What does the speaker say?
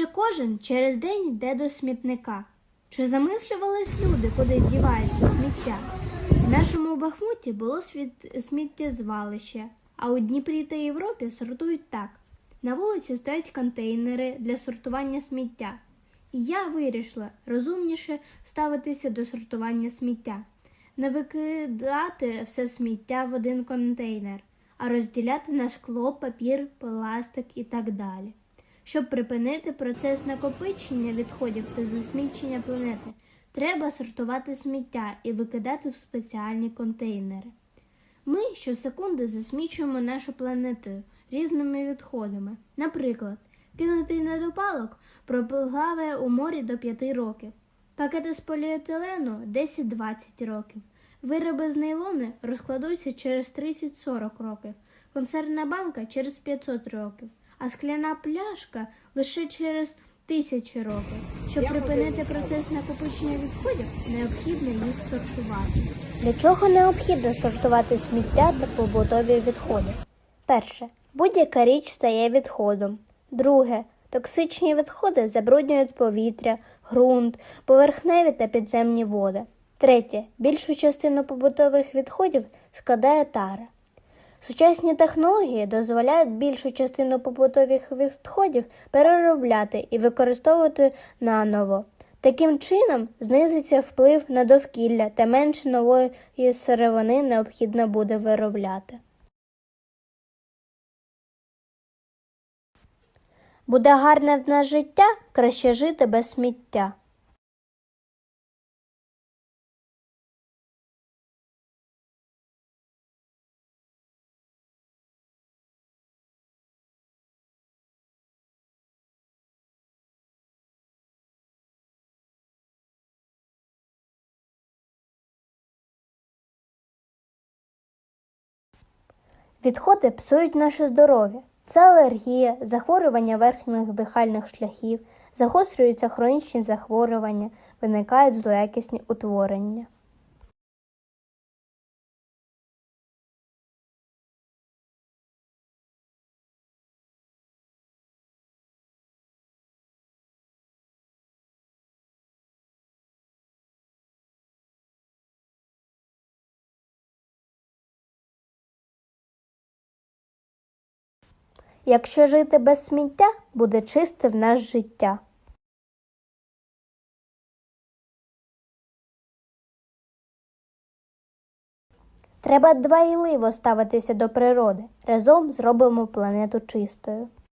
Майже кожен через день йде до смітника. Чи замислювались люди, куди дівається сміття? В нашому Бахмуті було сміттєзвалище, а у Дніпрі та Європі сортують так. На вулиці стоять контейнери для сортування сміття. І я вирішила розумніше ставитися до сортування сміття, не викидати все сміття в один контейнер, а розділяти на скло, папір, пластик і так далі. Щоб припинити процес накопичення відходів та засмічення планети, треба сортувати сміття і викидати в спеціальні контейнери. Ми щосекунди засмічуємо нашу планету різними відходами. Наприклад, кинутий недопалок проплаває у морі до 5 років, пакети з поліетилену 10-20 років, вироби з нейлону розкладуться через 30-40 років, консервна банка через 500 років, а скляна пляшка лише через тисячі років. Щоб припинити процес накопичення відходів, необхідно їх сортувати. Для чого необхідно сортувати сміття та побутові відходи? Перше. Будь-яка річ стає відходом. Друге. Токсичні відходи забруднюють повітря, ґрунт, поверхневі та підземні води. Третє. Більшу частину побутових відходів складає тара. Сучасні технології дозволяють більшу частину побутових відходів переробляти і використовувати наново. Таким чином знизиться вплив на довкілля та менше нової сировини необхідно буде виробляти. Буде гарне в нас життя, краще жити без сміття. Відходи псують наше здоров'я. Це алергія, захворювання верхніх дихальних шляхів, загострюються хронічні захворювання, виникають злоякісні утворення. Якщо жити без сміття, буде чисте в нас життя. Треба дбайливо ставитися до природи. Разом зробимо планету чистою.